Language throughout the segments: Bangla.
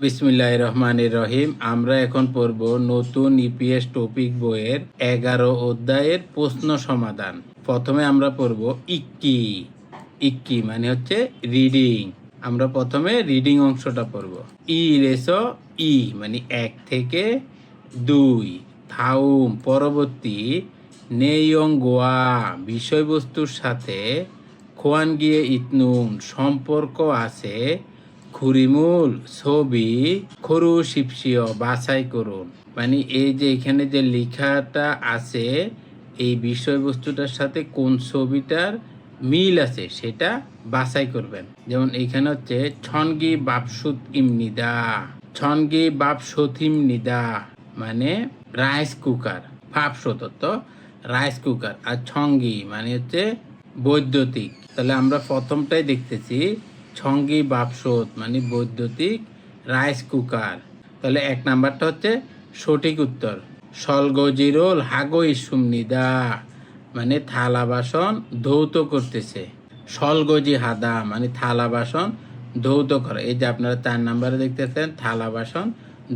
বিসমিল্লাহ রহমান রহিম আমরা এখন পড়ব নতুন ইপিএস টপিক বইয়ের এগারো অধ্যায়ের প্রশ্ন সমাধান। প্রথমে আমরা পড়ব ইক্কি। ইক্কি মানে হচ্ছে রিডিং। আমরা প্রথমে রিডিং অংশটা পড়ব। ই রেস ই মানে এক থেকে দুই। থাউম, পরবর্তী নেয়ং গোয়া বিষয়বস্তুর সাথে খোয়ান গিয়ে ইতনুন সম্পর্ক আছে খুরিমুল ছবি খরু শিপসিও বাছাই করুন। মানে এই যে এখানে যে লেখাটা আছে, এই বিষয়বস্তুটার সাথে কোন ছবিটার মিল আছে, সেটা বাছাই করবেন। যেমন এখানে হচ্ছে, ছনগি বাপসুত ইমনিদা ছনগি বাপসুত ইমনিদা মানে রাইস কুকার ভাবসত তো রাইস কুকার, আর ছঙ্গি মানে হচ্ছে বৈদ্যুতিক। তাহলে আমরা প্রথমটাই দেখতেছি ছঙ্গি বাপসত মানে বৈদ্যুতিক রাইস কুকার তাহলে এক নাম্বারটা হচ্ছে সঠিক উত্তর। সলগজিরোল হাগো ইসুমনিদা মানে থালা বাসন ধৌত করতেছে। সলগজি হাদা মানে থালা বাসন ধৌত করা। এই যে আপনারা চার নাম্বারে দেখতেছেন, থালা বাসন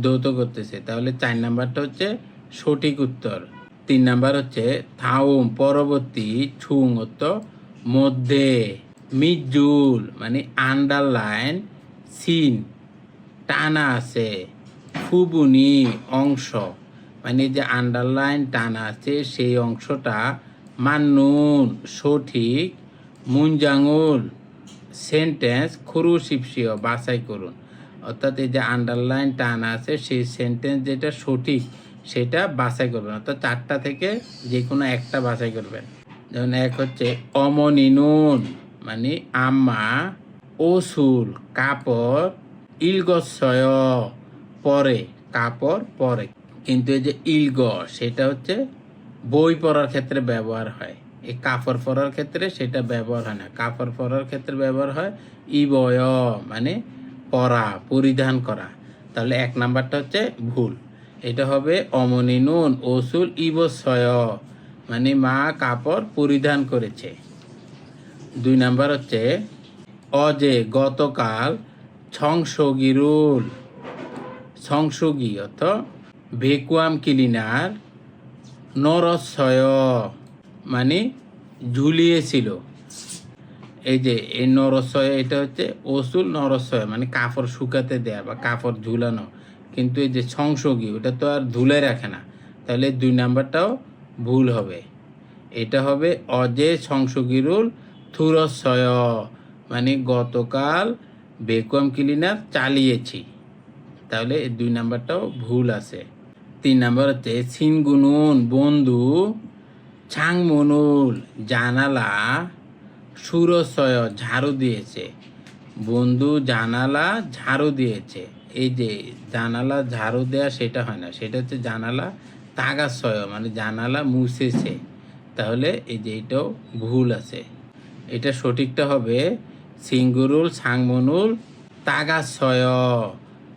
ধৌত করতেছে। তাহলে চার নাম্বারটা হচ্ছে সঠিক উত্তর। তিন নাম্বার হচ্ছে থাউম, পরবর্তী ছুং মধ্যে। মিজুল মানে আন্ডারলাইন সিন টানা আছে ফুবুনি অংশ। মানে যে আন্ডারলাইন টানা আছে, সেই অংশটা মান্নুন, সঠিক। মুঞ্জাঙুল সেন্টেন্স খুরু শিপসিও বাছাই করুন। অর্থাৎ এই যে আন্ডারলাইন টানা আছে, সেই সেন্টেন্স যেটা সঠিক, সেটা বাছাই করবেন। অর্থাৎ চারটা থেকে যে কোনো একটা বাছাই করবেন। যেমন এক হচ্ছে অমনিনুন। মানে আম্মা ওসুল, কাপড়, ইলগসয়, পরে, কাপড়, পরে। কিন্তু এই যে ইলগ, সেটা হচ্ছে বই পড়ার ক্ষেত্রে ব্যবহার হয়। এই কাপড় পরার ক্ষেত্রে সেটা ব্যবহার হয় না। কাপড় পরার ক্ষেত্রে ব্যবহার হয় ইবয় মানে পরা, পরিধান করা। তাহলে এক নাম্বারটা হচ্ছে ভুল। এটা হবে অমনি নুন, ওসুল, ইবসয় মানে মা কাপড় পরিধান করেছে। দুই নাম্বার হচ্ছে, অজে গতকাল ছংসগিরুল সংসগী অর্থ ভেকুয়াম ক্লিনার নরসয় মানে ঝুলিয়েছিল। এই যে এই নরসয়, এটা হচ্ছে ওসুল নরসয় মানে কাপড় শুকাতে দেয়া বা কাপড় ঝুলানো। কিন্তু এই যে সংসগী ওটা তো আর ধুলে রাখে না। তাহলে দুই নাম্বারটাও ভুল হবে। এটা হবে অজে সংসগিরুল থুরসয় মানে গতকাল বেকুয়াম ক্লিনার চালিয়েছি। তাহলে দুই নাম্বারটাও ভুল আছে। তিন নাম্বার হচ্ছে সিনগুনুন বন্ধু ছাংমনুল জানালা সুরসয় ঝাড়ু দিয়েছে। বন্ধু, জানালা, ঝাড়ু দিয়েছে। এই যে জানালা, ঝাড়ু দেয়া সেটা হয় না। সেটা হচ্ছে জানালা তাগাসয় মানে জানালা মুছেছে। তাহলে এই যে এটাও ভুল আছে। এটা সঠিকটা হবে সিঙ্গুরুল, সাংমনুল তাগাসয়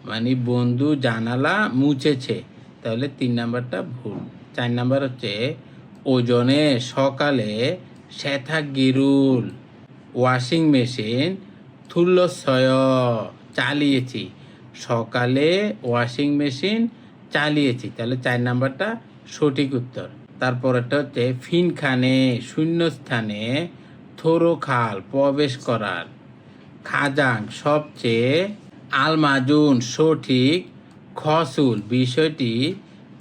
মানে বন্ধু, জানালা মুছেছে। তাহলে তিন নাম্বারটা ভুল। চার নাম্বার হচ্ছে ওজনে সকালে শ্যাথা গিরুল, ওয়াশিং মেশিন, থুল্লসয় চালিয়েছি। সকালে ওয়াশিং মেশিন চালিয়েছি। তাহলে চার নাম্বারটা সঠিক উত্তর। তারপরেরটা হচ্ছে ফিনখানে, শূন্যস্থানে থোরো খাল প্রবেশ করার। খাজাং সবচেয়ে আলমাজুন, সঠিক, খসুল বিষয়টি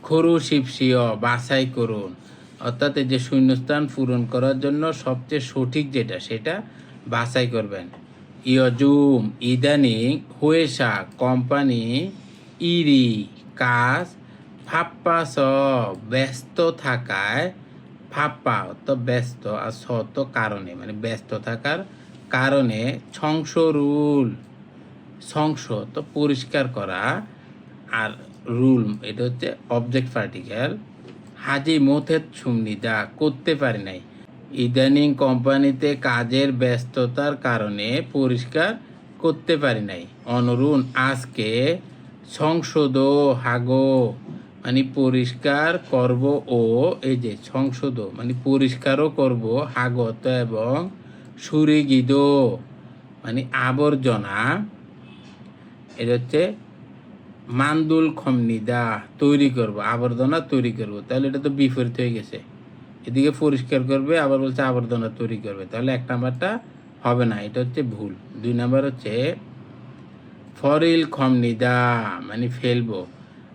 খরু শিপসিও বাছাই করুন। অর্থাৎ যে শূন্যস্থান পূরণ করার জন্য সবচেয়ে সঠিক যেটা, সেটা বাছাই করবেন। ইয়জুম, ইদানিং হুয়েসা কোম্পানি, ইরি, কাজ ফাপ্পা স ব্যস্ত থাকায় ফাপ্পা তো ব্যস্ত আর স তো কারণে মানে ব্যস্ত থাকার কারণে সংসরুল সংস তো পরিষ্কার করা আর রুল, এটা হচ্ছে অবজেক্ট পার্টিকেল হাজি মোথের সুমনিদা করতে পারি নাই। ইদানিং কোম্পানিতে কাজের ব্যস্ততার কারণে পরিষ্কার করতে পারি নাই। অনুরুণ, আজকে সংশোধ হাগো। মানে পরিষ্কার করব ও, এই যে সংশোধ মানে পরিষ্কারও করব হাগত এবং সুরিগিদ মানে আবর্জনা, এটা হচ্ছে মান্দুল খমনিদা তৈরি করব, আবর্জনা তৈরি করব, তাহলে এটা তো বিপরীত হয়ে গেছে। এদিকে পরিষ্কার করবে, আবার বলছে আবর্জনা তৈরি করবে, তাহলে এক নাম্বারটা হবে না, এটা হচ্ছে ভুল। দুই নাম্বার হচ্ছে ফরিল খমনিদা মানে ফেলব।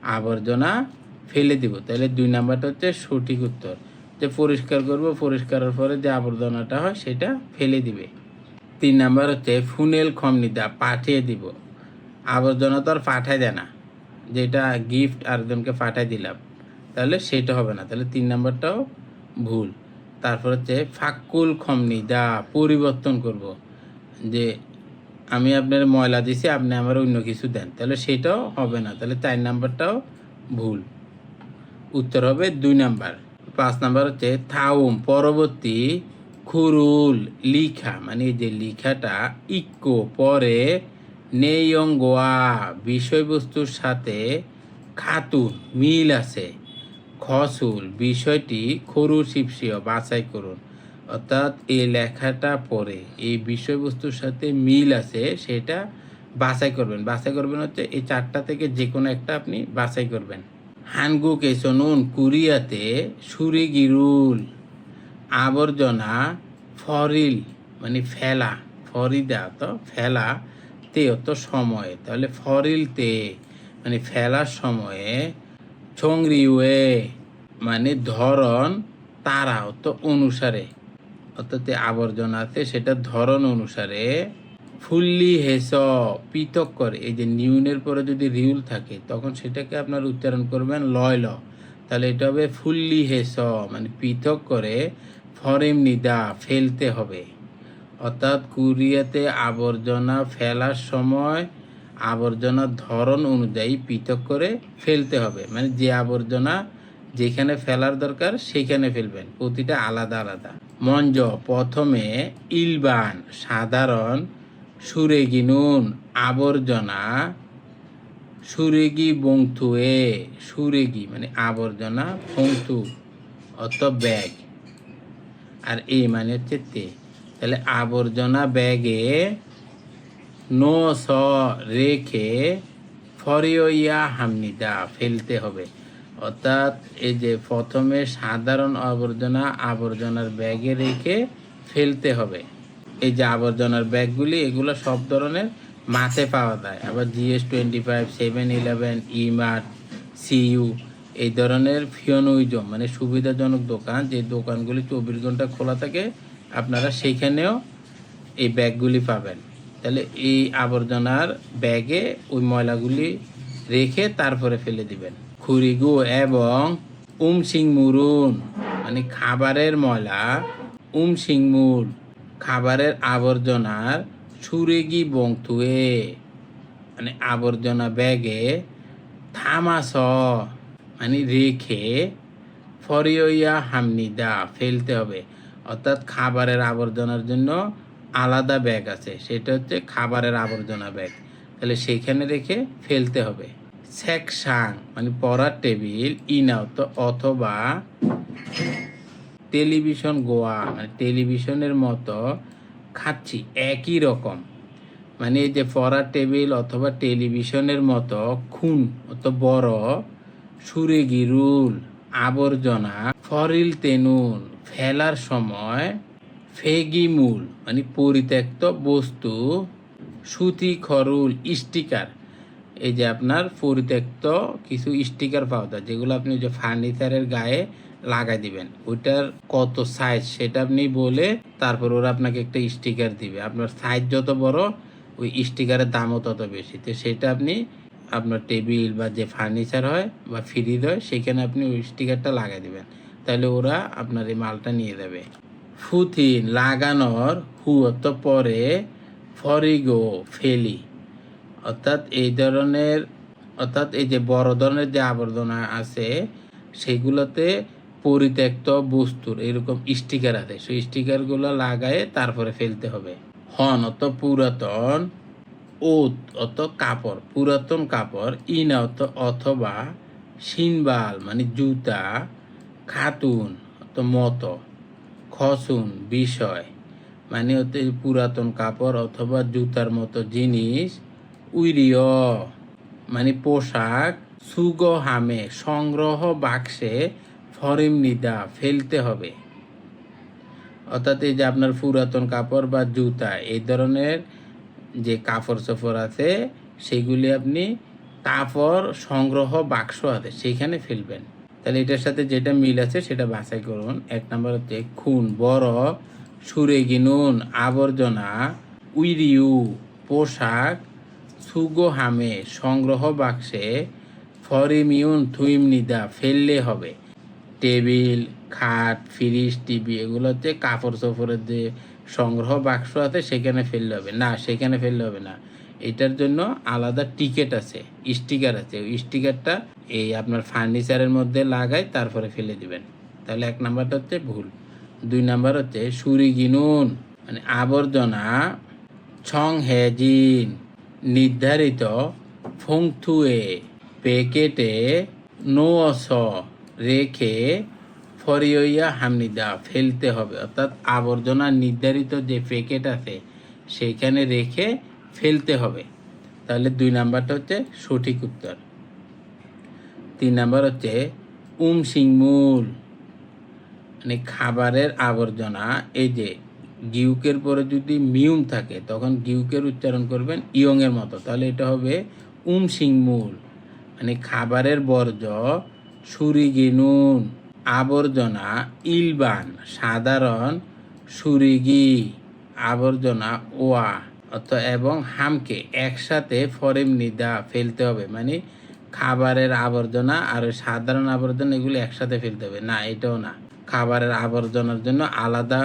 আবর্জনা ফেলে দিব। তাহলে দুই নাম্বারটা হচ্ছে সঠিক উত্তর। যে পরিষ্কার করব, পরিষ্কারের পরে যে আবর্জনাটা হয় সেটা ফেলে দিবে। তিন নাম্বার হচ্ছে ফুনেল খমনিদা পাঠিয়ে দিব। আবর্জনা তো আর পাঠায় দেয় না। যেটা গিফট আরেকজনকে পাঠাই দিলাম, তাহলে সেটা হবে না। তাহলে তিন নাম্বারটাও ভুল। তারপর হচ্ছে ফাক্কুল খমনিদা পরিবর্তন করব। যে আমি আপনার ময়লা দিছি, আপনি আমার অন্য কিছু দেন। তাহলে সেটাও হবে না। তাহলে চার নাম্বারটাও ভুল। উত্তর হবে দুই নাম্বার। পাঁচ নাম্বার হচ্ছে থাউম, পরবর্তী খুরুল, লিখা। মানে যে লিখাটা ইকো, পরে নেয়ঙ্গোয়া বিষয়বস্তুর সাথে খাতুন, মিল আছে। খসুল, বিষয়টি খরু শিপসিও বাছাই করুন। অর্থাৎ এই লেখাটা পড়ে, এই বিষয়বস্তুর সাথে মিল আছে, সেটা বাছাই করবেন। বাছাই করবেন হচ্ছে এই চারটা থেকে যে কোনো একটা আপনি বাছাই করবেন। হানগু কেসনুন কুরিয়াতে সুরিগিরুল আবর্জনা ফরিল মানে ফেলা, ফরিদা তো ফেলা তে অত সময়ে। তাহলে ফরিল তে মানে ফেলার সময়ে ছংরিউয়ে মানে ধরন তারা অত অনুসারে। অর্থাৎ আবর্জনা আছে সেটা ধরন অনুসারে ফুল্লি হেস পৃথক করে। এই যে নিউনের পরে যদি রিউল থাকে, তখন সেটাকে আপনার উচ্চারণ করবেন লয় ল তাহলে এটা হবে ফুল্লি হেস মানে পৃথক করে ফরেম নিদা, ফেলতে হবে। অর্থাৎ কুরিয়াতে আবর্জনা ফেলার সময় আবর্জনার ধরন অনুযায়ী পৃথক করে ফেলতে হবে। মানে যে আবর্জনা যেখানে ফেলার দরকার, সেখানে ফেলবেন। প্রতিটা আলাদা আলাদা। মঞ্জ, প্রথমে ইলবান, সাধারণ, সুরেগি নুন, আবর্জনা, সুরেগি বংথুয়ে সুরেগি মানে আবর্জনা বংথু অত ব্যাগ। আর এই মানে হচ্ছে তে। তাহলে আবর্জনা ব্যাগে নো স রেখে ফরিয়া হামনিদা ফেলতে হবে। অর্থাৎ এই যে প্রথমে সাধারণ আবর্জনা আবর্জনার ব্যাগে রেখে ফেলতে হবে। এই যে আবর্জনার ব্যাগগুলি, এগুলো সব ধরনের মাঠে পাওয়া যায়। আবার GS twenty five, seven eleven Emart CU এই ধরনের ফিওনুইজম মানে সুবিধাজনক দোকান। যে দোকানগুলি চব্বিশ ঘণ্টা খোলা থাকে, আপনারা সেইখানেও এই ব্যাগগুলি পাবেন। তাহলে এই আবর্জনার ব্যাগে ওই ময়লাগুলি রেখে তারপরে ফেলে দিবেন। খুরিগু এবং উমসিং মুরুন মানে খাবারের ময়লা উমসিংমুল খাবারের আবর্জনার সুরেগি বংথুয়ে মানে আবর্জনা ব্যাগে থামাস মানে রেখে ফরিয়া হামনিদা ফেলতে হবে। অর্থাৎ খাবারের আবর্জনার জন্য আলাদা ব্যাগ আছে, সেটা হচ্ছে খাবারের আবর্জনা ব্যাগ। তাহলে সেইখানে রেখে ফেলতে হবে। সেকশাং মানে পড়ার টেবিল ইনাউত অথবা টেলিভিশন গোয়া মানে টেলিভিশনের মতো খাচ্ছি, একই রকম। মানে এই যে পড়ার টেবিল অথবা টেলিভিশনের মতো খুন, অত বড় সুরে গিরুল আবর্জনা, ফরিল তেনুন ফেলার সময় ফেগিমুল মানে পরিত্যক্ত বস্তু, সুতি খরুল, স্টিকার। এই যে আপনার পরিত্যক্ত কিছু স্টিকার পাউডার যেগুলো আপনি যে ফার্নিচারের গায়ে লাগাই দিবেন, ওইটার কত সাইজ সেটা আপনি বলে তারপর ওরা আপনাকে একটা স্টিকার দিবে। আপনার সাইজ যত বড়, ওই স্টিকারের দামও তত বেশি। তো সেটা আপনি আপনার টেবিল বা যে ফার্নিচার হয় বা ফ্রিজ হয়, সেখানে আপনি ওই স্টিকারটা লাগাই দিবেন। তাহলে ওরা আপনার এই মালটা নিয়ে যাবে। ফুথিন লাগানোর হুয়ত পরে, ফরিগো, ফেলি। অর্থাৎ এই ধরনের, অর্থাৎ এই যে বড় ধরনের যে আবর্জনা আছে, সেগুলোতে পরিত্যক্ত বস্তুর এরকম স্টিকার আছে। সেই স্টিকারগুলো লাগায়ে তারপরে ফেলতে হবে। হন অত পুরাতন, ওত অত কাপড়, পুরাতন কাপড়, ইন অত অথবা সিনবাল মানে জুতা, খাতুন অত মতো, খসুন বিষয় মানে হচ্ছে পুরাতন কাপড় অথবা জুতার মতো জিনিস উইরিয় মানে পোশাক সুগ হামে সংগ্রহ বাক্সে ফরিম নিদা ফেলতে হবে। অর্থাৎ এই যে আপনার পুরাতন কাপড় বা জুতা, এই ধরনের যে কাপড় চোপড় আছে, সেগুলি আপনি কাপড় সংগ্রহ বাক্স আছে সেইখানে ফেলবেন। তাহলে এটার সাথে যেটা মিল আছে, সেটা বাছাই করুন। এক নম্বর হচ্ছে খুন, বড় সুরে গিনুন আবর্জনা, উইরিউ, পোশাক সুগো হামে সংগ্রহ বাক্সে ফরিমিউন থুইম নিদা ফেললে হবে। টেবিল, খাট, ফ্রিজ, টিভি এগুলো হচ্ছে কাপড় চোপড়ের যে সংগ্রহ বাক্স আছে সেখানে ফেললে হবে। না, সেখানে ফেললে হবে না। এটার জন্য আলাদা টিকেট আছে, স্টিকার আছে। ওই স্টিকারটা এই আপনার ফার্নিচারের মধ্যে লাগাই তারপরে ফেলে দিবেন। তাহলে এক নাম্বারটা হচ্ছে ভুল। দুই নাম্বার হচ্ছে সুরি গিনুন মানে আবর্জনা ছং হেজিন নির্ধারিত ফংথুয়ে প্যাকেটে নোস রেখে ফরিয়া হামনিদা ফেলতে হবে। অর্থাৎ আবর্জনা নির্ধারিত যে প্যাকেট আছে, সেইখানে রেখে ফেলতে হবে। তাহলে দুই নাম্বারটা হচ্ছে সঠিক উত্তর। তিন নাম্বার হচ্ছে উম সিংমূল মানে খাবারের আবর্জনা, এই যে গিউকের পরে যদি মিউম থাকে, তখন গিউকের উচ্চারণ করবেন ইয়ংয়ের মতো। তাহলে এটা হবে উম সিংমূল মানে খাবারের বর্জ্য সুরিগিনুন আবর্জনা, ইলবান, সাধারণ সুরিগি আবর্জনা, ওয়া অত এবং হামকে একসাথে ফরেম নিদা ফেলতে হবে। মানে খাবারের আবর্জনা আর সাধারণ আবর্জনা এগুলো একসাথে ফেলতে হবে। না, এটাও না। খাবারের আবর্জনার জন্য আলাদা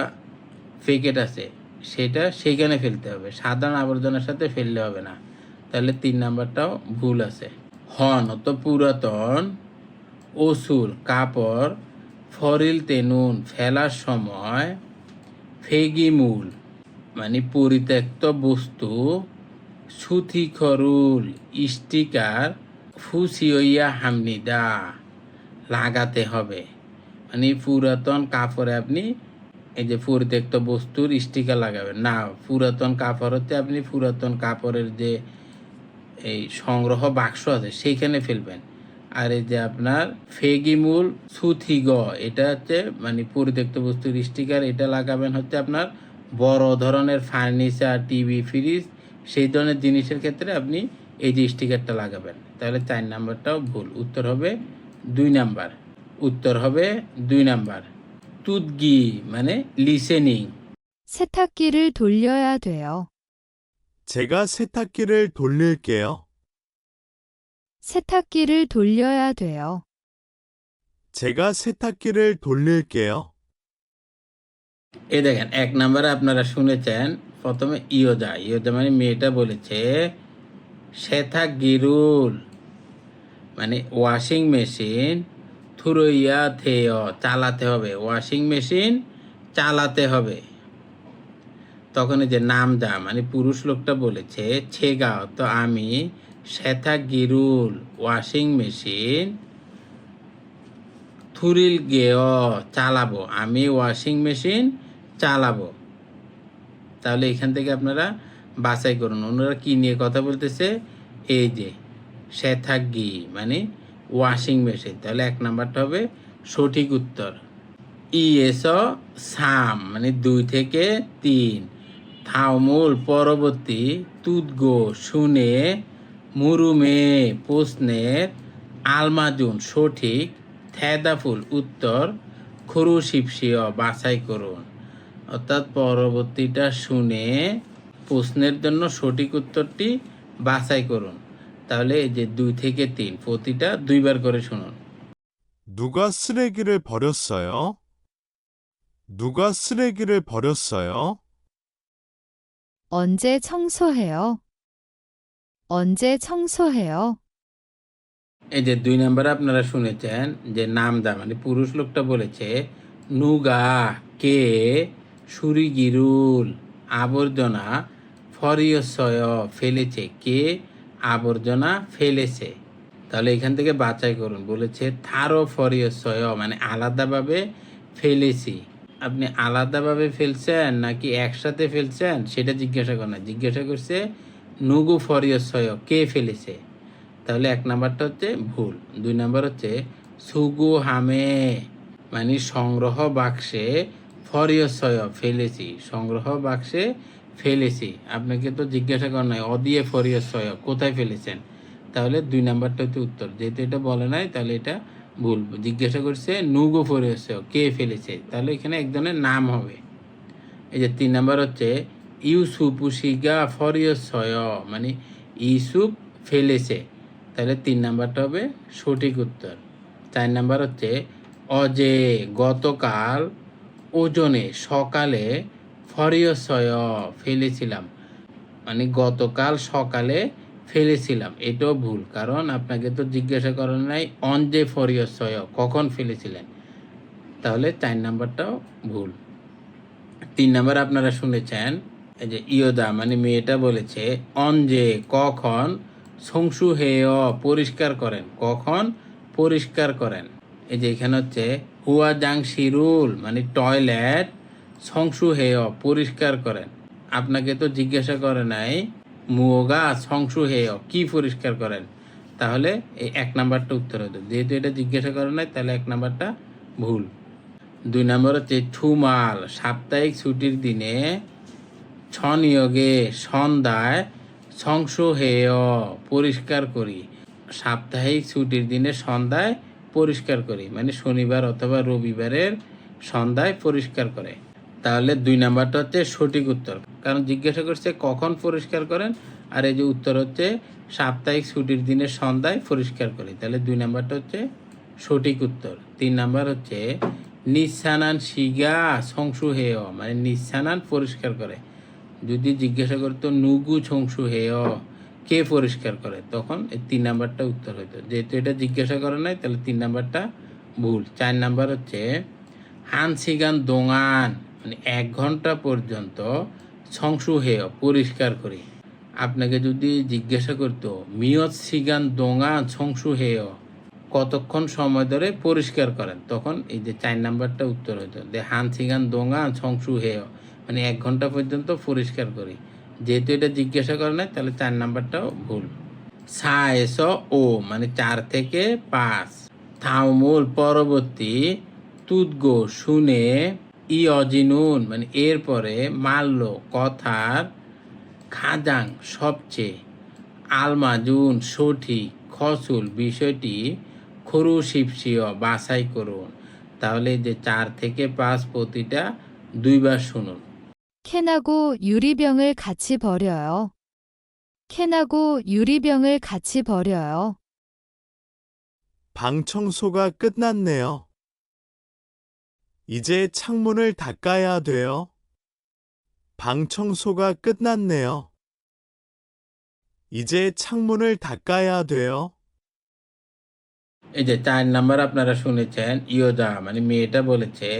প্যাকেট আছে। সেটা সেখানে ফেলতে হবে। সাধারণ আবর্জনার সাথে ফেললে হবে না। তাহলে তিন নাম্বারটাও ভুল আছে। হন অত পুরাতন, অসুর, কাপড়, ফরিল তেনুন ফেলার সময় ফেগি মূল মানে পরিত্যক্ত বস্তু সুথিখরুল স্টিকার ফুসিওইয়া হামনিদা, লাগাতে হবে। মানে পুরাতন কাপড়ে আপনি এই যে পরিত্যক্ত বস্তুর স্টিকার লাগাবেন। না, পুরাতন কাপড় হচ্ছে আপনি পুরাতন কাপড়ের যে এই সংগ্রহ বাক্স আছে, সেইখানে ফেলবেন। আর এই যে আপনার ফেগিমুল সুথিগ, এটা হচ্ছে মানে পরিত্যক্ত বস্তুর স্টিকার, এটা লাগাবেন হচ্ছে আপনার বড় ধরনের ফার্নিচার, টিভি, ফ্রিজ, সেই ধরনের জিনিসের ক্ষেত্রে আপনি এই যে স্টিকারটা লাগাবেন। তাহলে চার নাম্বারটাও ভুল। উত্তর হবে দুই নাম্বার। উত্তর হবে দুই নাম্বার। তুদগি মানে লিসেনিং 세탁기를 돌려야 돼요. 제가 세탁기를 돌릴게요. 세탁기를 돌려야 돼요. 제가 세탁기를 돌릴게요. এই দেখেন এক নম্বরে আপনারা শুনেছেন প্রথমে ইয়োজা ইয়োজা মানে মেয়েটা বলেছে শেথা গিরুল মানে ওয়াশিং মেশিন থুরইয়া থেয় চালাতে হবে। ওয়াশিং মেশিন চালাতে হবে। তখন যে নাম যা মানে পুরুষ লোকটা বলেছে ছেগাও তো আমি শেথা গিরুল ওয়াশিং মেশিন থুরিল গেয়, চালাবো। আমি ওয়াশিং মেশিন চালাবো। তাহলে এখান থেকে আপনারা বাছাই করুন। ওনারা কি নিয়ে কথা বলতেছে? এই যে শেথাগি মানে ওয়াশিং মেশিন। তাহলে এক নাম্বারটা হবে সঠিক উত্তর। ইএস সাম মানে দুই থেকে তিন। থাউমুল পরবর্তী তুদগো শুনে মুরুমে প্রশ্নের আলমাজুন সঠিক থ্যাদাফুল উত্তর খরু শিপসিয় বাছাই করুন। অর্থাৎ পরবর্তীটা শুনে প্রশ্নের জন্য সঠিক উত্তরটি বাছাই করুন। তাহলে এই যে দুই থেকে তিন প্রতিটা দুইবার করে শুনুন 누가 쓰레기를 버렸어요? 누가 쓰레기를 버렸어요? 언제 청소해요? 언제 청소해요? এই যে দুই নম্বরে আপনারা শুনেছেন যে নামদা মানে পুরুষ লোকটা বলেছে নুগা কে সুরিগিরুল আবর্জনা ফরিয়সয় ফেলেছে কে আবর্জনা ফেলেছে। তাহলে এখান থেকে বাছাই করুন। বলেছে, থারো ফরিয়সয় মানে আলাদাভাবে ফেলেছি। আপনি আলাদাভাবে ফেলছেন নাকি একসাথে ফেলছেন, সেটা জিজ্ঞাসা করেন না। জিজ্ঞাসা করছে, নুগু ফরিয়সয় কে ফেলেছে? তাহলে এক নাম্বারটা হচ্ছে ভুল। দুই নাম্বার হচ্ছে, সুগু হামে মানে সংগ্রহ বাক্সে ফরিয়সয় ফেলেছি। সংগ্রহ বাক্সে ফেলেছি। আপনাকে তো জিজ্ঞাসা করেন নাই, অদিয়ে ফরিয়সয় কোথায় ফেলেছেন? তাহলে দুই নাম্বারটা হচ্ছে উত্তর। যেহেতু এটা বলে নাই, তাহলে এটা ভুল। জিজ্ঞাসা করছে, নুগো ফরিয়সয় কে ফেলেছে? তাহলে এখানে এক ধরনের নাম হবে। এই যে তিন নাম্বার হচ্ছে, ইউসুফ উসিগা ফরিয়সয় মানে ইউসুফ ফেলেছে। তাহলে তিন নাম্বারটা হবে সঠিক উত্তর। চার নাম্বার হচ্ছে, অজে গতকাল ওজনে সকালে ফরিয়সয় ফেলেছিলাম। মানে গতকাল সকালে ফেলেছিলাম। এটাও ভুল। কারণ আপনাকে তো জিজ্ঞাসা করেন নাই অঞ্জে ফরিয়সয় কখন ফেলেছিলেন? তাহলে চার নাম্বারটাও ভুল। তিন নাম্বার আপনারা শুনেছেন, এই যে ইয়োদা মানে মেয়েটা বলেছে অঞ্জে কখন সংসু হেয় পরিষ্কার করেন, কখন পরিষ্কার করেন? এই যে এখানে হচ্ছে, হুয়া জাং শিরুল মানে টয়লেট সংসু হেয় পরিষ্কার করেন। আপনাকে তো জিজ্ঞাসা করে নাই মুগা সংসু হেয় কি পরিষ্কার করেন? তাহলে এই এক নাম্বারটা উত্তর হতো যেহেতু এটা জিজ্ঞাসা করে নাই, তাহলে এক নাম্বারটা ভুল। দুই নম্বর হচ্ছে ছুমাল সাপ্তাহিক ছুটির দিনে ছনিয়োগে সন্ধ্যায় সংসহেয় পরিষ্কার করি। সাপ্তাহিক ছুটির দিনে সন্ধ্যায় পরিষ্কার করি মানে শনিবার অথবা রবিবারের সন্ধ্যায় পরিষ্কার করে। তাহলে দুই নাম্বারটা হচ্ছে সঠিক উত্তর। কারণ জিজ্ঞাসা করছে কখন পরিষ্কার করেন, আর এই যে উত্তর হচ্ছে সাপ্তাহিক ছুটির দিনে সন্ধ্যায় পরিষ্কার করি। তাহলে দুই নাম্বারটা হচ্ছে সঠিক উত্তর। তিন নাম্বার হচ্ছে নিঃসানান শিগা সংসু হেয় মানে নিঃসানান পরিষ্কার করে। যদি জিজ্ঞাসা করতো নুগু সংসু হেয়, কে পরিষ্কার করে, তখন এই তিন নাম্বারটা উত্তর হতো যেহেতু এটা জিজ্ঞাসা করে নাই, তাহলে তিন নাম্বারটা ভুল। চার নাম্বার হচ্ছে হান সিগান দোঙান মানে এক ঘণ্টা পর্যন্ত সংসু হেয় পরিষ্কার করি। আপনাকে যদি জিজ্ঞাসা করতো, মিয়ত সিগান দোঙান সংসু হেয় কতক্ষণ সময় ধরে পরিষ্কার করেন? তখন এই যে চার নাম্বারটা উত্তর হতো যে হান সিগান দোঙা সংসু হেয় মানে এক ঘণ্টা পর্যন্ত পরিষ্কার করি। যেহেতু এটা জিজ্ঞাসা করে না তাহলে চার নাম্বারটাও ভুল। সা এস ও মানে চার থেকে পাঁচ। থাউমুল পরবর্তী তুদগো শুনে ই অজিনুন মানে এরপরে মাল্য কথার খাজাং সবচেয়ে আলমাজুন সঠিক খসুল বিষয়টি খরু শিবসিও বাছাই করুন তাহলে যে চার থেকে পাঁচ প্রতিটা দুইবার শুনুন 캔하고 유리병을 같이 버려요. 캔하고 유리병을 같이 버려요. 방 청소가 끝났네요. 이제 창문을 닦아야 돼요. 방 청소가 끝났네요. 이제 창문을 닦아야 돼요. এই যে চার নাম্বার আপনারা শুনেছেন ইয়োদা মানে মেয়েটা বলেছে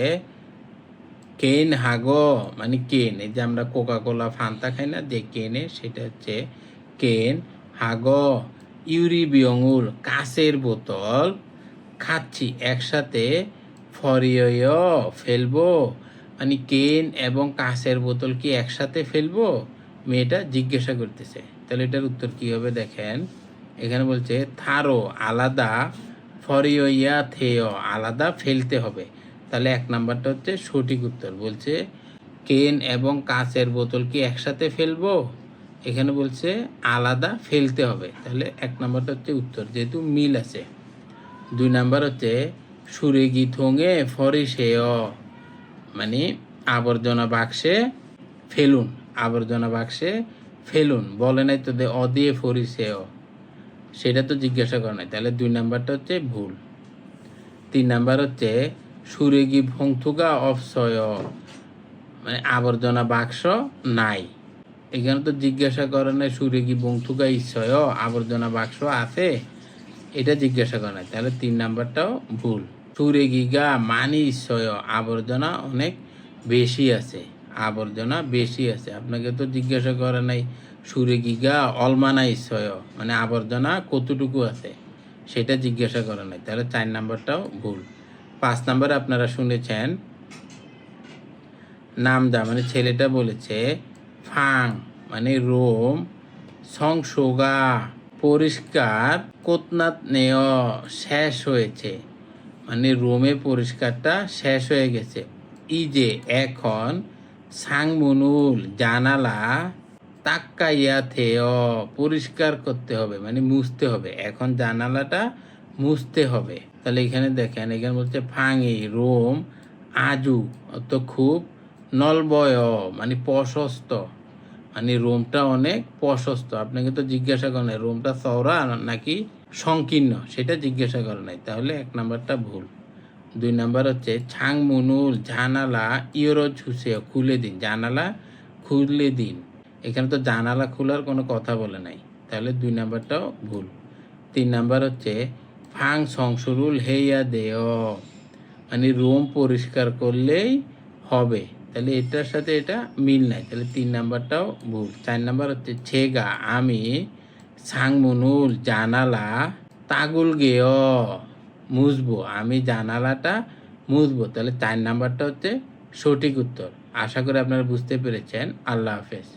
কেন হাগো মানে কেন এই যে আমরা কোকা কোলা ফান্তা খাই না যে কেনে সেটা হচ্ছে কেন হাগো ইউরি বিয়ঙুল কাঁচের বোতল খাচ্ছি একসাথে ফরিয় ফেলব। মানে কেন এবং কাঁচের বোতল কি একসাথে ফেলব? মেয়েটা জিজ্ঞাসা করতেছে। তাহলে এটার উত্তর কি হবে দেখেন। এখানে বলছে, থারো, আলাদা ফরিয়া থেয়, আলাদা ফেলতে হবে। তাহলে এক নাম্বারটা হচ্ছে সঠিক উত্তর। বলছে, কেন এবং কাঁচের বোতল কি একসাথে ফেলব? এখানে বলছে, আলাদা ফেলতে হবে। তাহলে এক নাম্বারটা হচ্ছে উত্তর, যেহেতু মিল আছে। দুই নাম্বার হচ্ছে সুরে গীথঙে ফরিসেয় মানে আবর্জনা বাক্সে ফেলুন, আবর্জনা বাক্সে ফেলুন, বলে নাই তো দে অদিয়ে ফরিসেয় সেটা তো জিজ্ঞাসা করে নাই। তাহলে দুই নাম্বারটা হচ্ছে ভুল। তিন নাম্বার হচ্ছে সুরেগি ভংথুগা অফসয় মানে আবর্জনা বাক্স নাই। এখানে তো জিজ্ঞাসা করে নাই সুরেগি বংথুগা ইচ্ছয় আবর্জনা বাক্স আছে। এটা জিজ্ঞাসা করে নাই। তাহলে তিন নাম্বারটাও ভুল। সুরেগিগা মানি ইচ্ছয় আবর্জনা অনেক বেশি আছে। আবর্জনা বেশি আছে। আপনাকে তো জিজ্ঞাসা করে নাই সুরেগিগা অলমানা ইচ্ছয় মানে আবর্জনা কতটুকু আছে? সেটা জিজ্ঞাসা করে নাই। তাহলে চার নাম্বারটাও ভুল। পাঁচ নাম্বার আপনারা শুনেছেন, নামদা মানে ছেলেটা বলেছে, ফাং মানে রোম সংসোগা পরিষ্কার, কোতনাত নেয়, শেষ হয়েছে। মানে রোমে পরিষ্কারটা শেষ হয়ে গেছে। ই যে এখন সাংমুনুল জানালা তাক্কাইয়া থেয় পরিষ্কার করতে হবে মানে মুছতে হবে। এখন জানালাটা মুছতে হবে। তাহলে এখানে দেখেন, এখানে বলছে ফাঙি রোম, আজু, অত খুব নলবয় মানে প্রশস্ত। মানে রোমটা অনেক প্রশস্ত। আপনাকে তো জিজ্ঞাসা করেন রুমটা চওড়া নাকি সংকীর্ণ, সেটা জিজ্ঞাসা করে নাই। তাহলে এক নাম্বারটা ভুল। দুই নাম্বার হচ্ছে ছাং মুনুল জানালা ইউরো ঝুসে খুলে দিন। জানালা খুলে দিন। এখানে তো জানালা খোলার কোনো কথা বলে নাই। তাহলে দুই নাম্বারটাও ভুল। তিন নাম্বার হচ্ছে, ফাং সংসরুল হেয়া দেয় মানে রুম পরিষ্কার করলেই হবে। তাহলে এটার সাথে এটা মিল নাই। তাহলে তিন নাম্বারটাও ভুল। চার নাম্বার হচ্ছে, ছেগা, আমি সাংমনুল জানালা তাগুল গেও মুজবো আমি জানালাটা মুজবো তাহলে চার নাম্বারটা হচ্ছে সঠিক উত্তর। আশা করি আপনারা বুঝতে পেরেছেন। আল্লাহ হাফেজ।